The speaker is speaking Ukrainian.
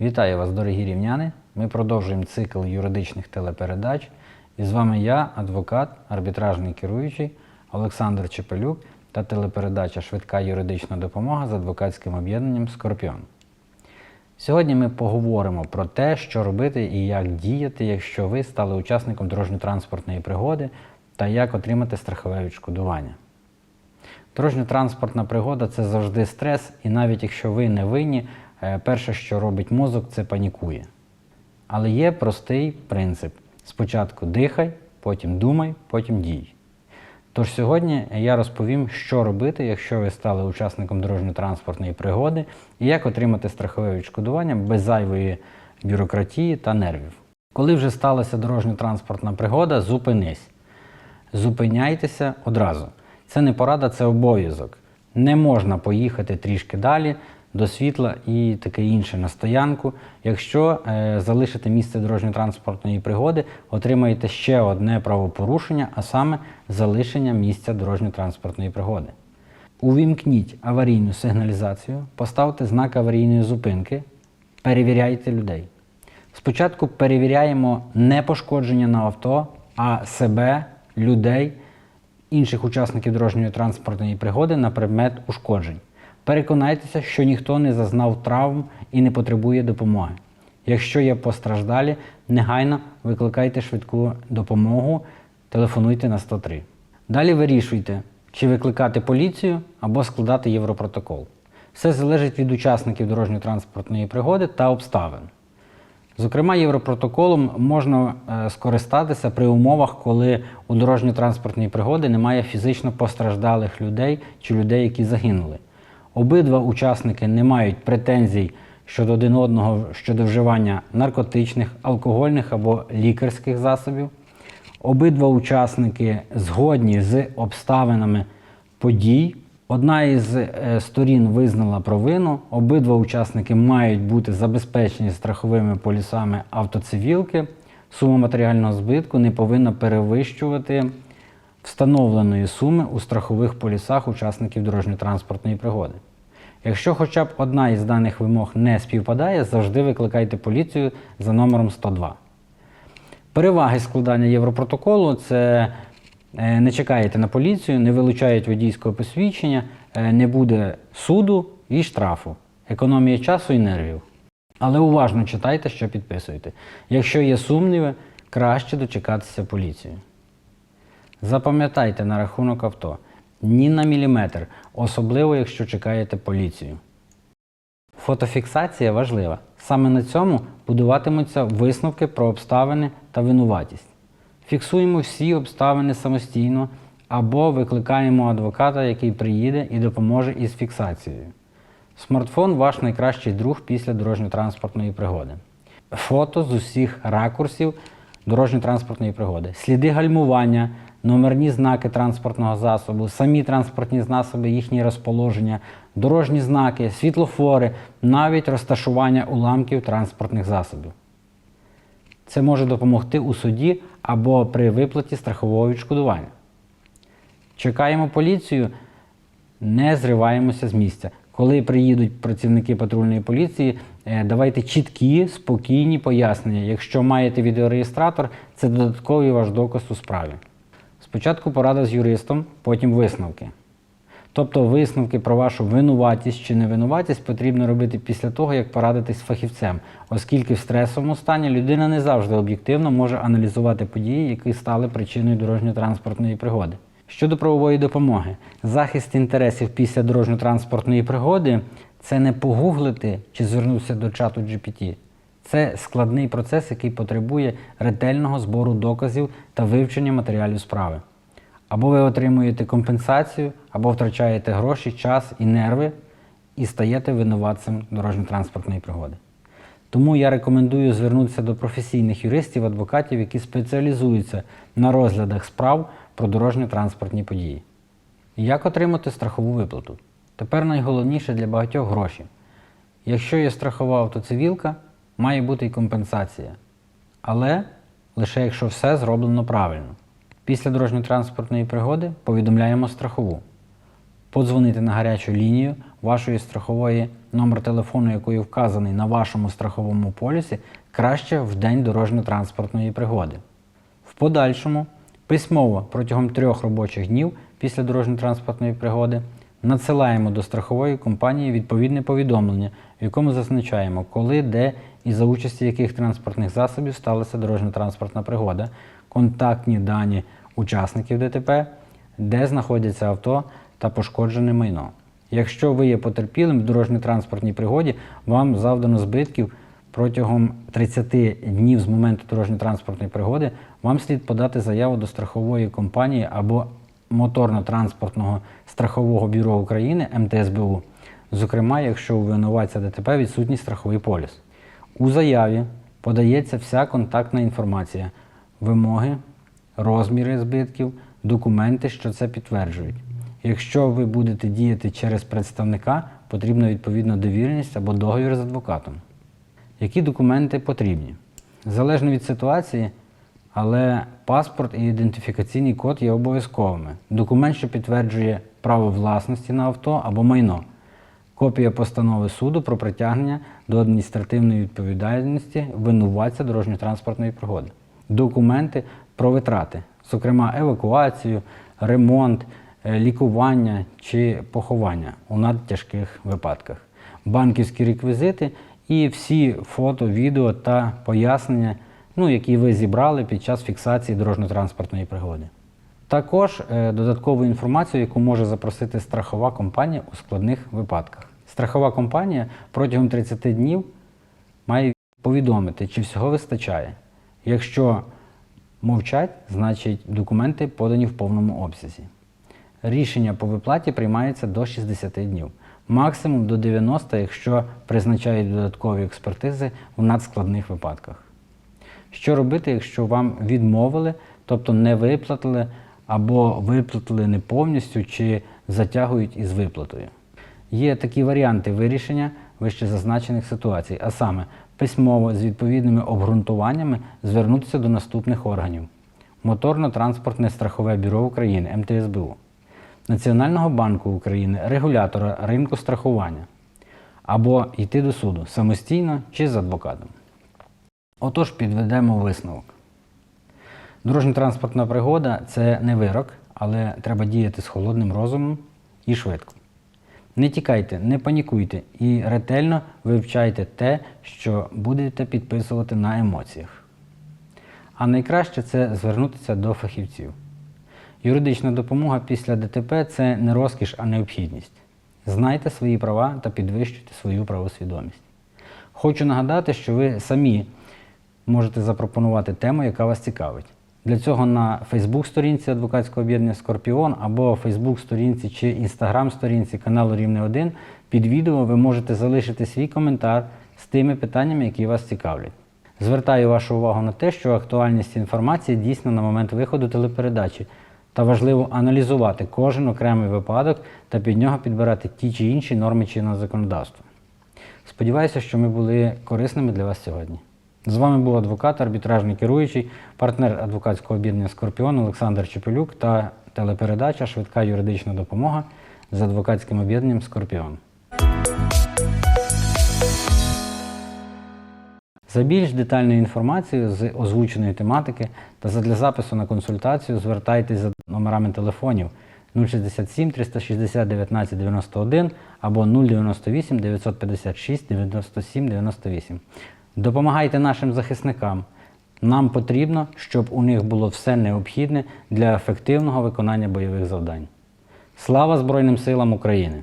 Вітаю вас, дорогі рівняни! Ми продовжуємо цикл юридичних телепередач. І з вами я, адвокат, арбітражний керуючий Олександр Чепелюк та телепередача Швидка юридична допомога з адвокатським об'єднанням Скорпіон. Сьогодні ми поговоримо про те, що робити і як діяти, якщо ви стали учасником дорожньо-транспортної пригоди та як отримати страхове відшкодування. Дорожньо-транспортна пригода це завжди стрес, і навіть якщо ви не винні, перше, що робить мозок, це панікує. Але є простий принцип: спочатку дихай, потім думай, потім дій. Тож сьогодні я розповім, що робити, якщо ви стали учасником дорожньо-транспортної пригоди, і як отримати страхове відшкодування без зайвої бюрократії та нервів. Коли вже сталася дорожньо-транспортна пригода, зупинись. Зупиняйтеся одразу. Це не порада, це обов'язок. Не можна поїхати трішки далі до світла і таке інше на стоянку. Якщо е, залишите місце дорожньо-транспортної пригоди, отримаєте ще одне правопорушення, а саме залишення місця дорожньо-транспортної пригоди. Увімкніть аварійну сигналізацію, поставте знак аварійної зупинки, перевіряйте людей. Спочатку перевіряємо не пошкодження на авто, а себе, людей, інших учасників дорожньої транспортної пригоди на предмет ушкоджень. Переконайтеся, що ніхто не зазнав травм і не потребує допомоги. Якщо є постраждалі, негайно викликайте швидку допомогу, телефонуйте на 103. Далі вирішуйте, чи викликати поліцію або складати європротокол. Все залежить від учасників дорожньо-транспортної пригоди та обставин. Зокрема, європротоколом можна е, скористатися при умовах, коли у дорожньо-транспортній пригоди немає фізично постраждалих людей чи людей, які загинули. Обидва учасники не мають претензій щодо один одного щодо вживання наркотичних, алкогольних або лікарських засобів. Обидва учасники згодні з обставинами подій. Одна із е, сторін визнала провину. Обидва учасники мають бути забезпечені страховими полісами автоцивілки. Сума матеріального збитку не повинна перевищувати встановленої суми у страхових полісах учасників дорожньо-транспортної пригоди. Якщо хоча б одна із даних вимог не співпадає, завжди викликайте поліцію за номером 102. Переваги складання європротоколу це е, не чекаєте на поліцію, не вилучають водійського посвідчення, е, не буде суду і штрафу, економія часу і нервів. Але уважно читайте, що підписуєте. Якщо є сумніви, краще дочекатися поліції. Запам'ятайте на рахунок авто ні на міліметр, особливо якщо чекаєте поліцію. Фотофіксація важлива. Саме на цьому будуватимуться висновки про обставини та винуватість. Фіксуємо всі обставини самостійно або викликаємо адвоката, який приїде і допоможе із фіксацією. Смартфон ваш найкращий друг після дорожньо-транспортної пригоди. Фото з усіх ракурсів дорожньо-транспортної пригоди. Сліди гальмування, номерні знаки транспортного засобу, самі транспортні засоби, їхні розположення, дорожні знаки, світлофори, навіть розташування уламків транспортних засобів. Це може допомогти у суді або при виплаті страхового відшкодування. Чекаємо поліцію, не зриваємося з місця. Коли приїдуть працівники патрульної поліції, е, давайте чіткі, спокійні пояснення. Якщо маєте відеореєстратор, це додатковий ваш доказ у справі. Спочатку порада з юристом, потім висновки. Тобто висновки про вашу винуватість чи невинуватість потрібно робити після того, як порадитись з фахівцем, оскільки в стресовому стані людина не завжди об'єктивно може аналізувати події, які стали причиною дорожньо-транспортної пригоди. Щодо правової допомоги, захист інтересів після дорожньо-транспортної пригоди це не погуглити чи звернутися до чату GPT. Це складний процес, який потребує ретельного збору доказів та вивчення матеріалів справи. Або ви отримуєте компенсацію, або втрачаєте гроші, час і нерви і стаєте винуватцем дорожньо-транспортної пригоди. Тому я рекомендую звернутися до професійних юристів, адвокатів, які спеціалізуються на розглядах справ про дорожньо-транспортні події. Як отримати страхову виплату? Тепер найголовніше для багатьох гроші. Якщо є страхова автоцивілка, має бути і компенсація. Але лише якщо все зроблено правильно. Після дорожньо-транспортної пригоди повідомляємо страхову. Подзвонити на гарячу лінію, вашої страхової номер телефону, який вказаний на вашому страховому полісі, краще в день дорожньо-транспортної пригоди. В подальшому письмово протягом трьох робочих днів після дорожньо-транспортної пригоди надсилаємо до страхової компанії відповідне повідомлення, в якому зазначаємо, коли, де і за участі яких транспортних засобів сталася дорожньо-транспортна пригода, контактні дані учасників ДТП, де знаходяться авто та пошкоджене майно. Якщо ви є потерпілим в дорожньо-транспортній пригоді, вам завдано збитків протягом 30 днів з моменту дорожньо-транспортної пригоди, вам слід подати заяву до страхової компанії або моторно-транспортного страхового бюро України МТСБУ, зокрема, якщо у винуватця ДТП відсутній страховий поліс. У заяві подається вся контактна інформація, вимоги, розміри збитків, документи, що це підтверджують. Якщо ви будете діяти через представника, потрібна відповідна довіреність або договір з адвокатом. Які документи потрібні? Залежно від ситуації, але паспорт і ідентифікаційний код є обов'язковими. Документ, що підтверджує право власності на авто або майно. Копія постанови суду про притягнення до адміністративної відповідальності винуватця дорожньо-транспортної пригоди. Документи про витрати, зокрема евакуацію, ремонт, е, лікування чи поховання у надтяжких випадках, банківські реквізити і всі фото, відео та пояснення, ну, які ви зібрали під час фіксації дорожньо-транспортної пригоди. Також е, додаткову інформацію, яку може запросити страхова компанія у складних випадках. Страхова компанія протягом 30 днів має повідомити, чи всього вистачає. Якщо мовчать, значить документи подані в повному обсязі. Рішення по виплаті приймається до 60 днів, максимум до 90, якщо призначають додаткові експертизи в надскладних випадках. Що робити, якщо вам відмовили, тобто не виплатили або виплатили не повністю чи затягують із виплатою? Є такі варіанти вирішення вище зазначених ситуацій, а саме письмово з відповідними обґрунтуваннями звернутися до наступних органів: Моторно-транспортне страхове бюро України МТСБУ, Національного банку України, регулятора ринку страхування, або йти до суду самостійно чи з адвокатом. Отож, підведемо висновок. Дорожньо-транспортна пригода це не вирок, але треба діяти з холодним розумом і швидко. Не тікайте, не панікуйте і ретельно вивчайте те, що будете підписувати на емоціях. А найкраще це звернутися до фахівців. Юридична допомога після ДТП це не розкіш, а необхідність. Знайте свої права та підвищуйте свою правосвідомість. Хочу нагадати, що ви самі можете запропонувати тему, яка вас цікавить. Для цього на Фейсбук-сторінці адвокатського об'єднання Скорпіон або Фейсбук-сторінці чи Інстаграм-сторінці каналу Рівне 1 під відео ви можете залишити свій коментар з тими питаннями, які вас цікавлять. Звертаю вашу увагу на те, що актуальність інформації дійсна на момент виходу телепередачі, та важливо аналізувати кожен окремий випадок та під нього підбирати ті чи інші норми чинного законодавства. Сподіваюся, що ми були корисними для вас сьогодні. З вами був адвокат, арбітражний керуючий, партнер адвокатського об'єднання Скорпіон Олександр Чепелюк та телепередача Швидка юридична допомога з адвокатським об'єднанням Скорпіон. За більш детальною інформацією з озвученої тематики та задля запису на консультацію звертайтесь за номерами телефонів 067 360 19 91 або 098 956 97 98. Допомагайте нашим захисникам. Нам потрібно, щоб у них було все необхідне для ефективного виконання бойових завдань. Слава Збройним силам України!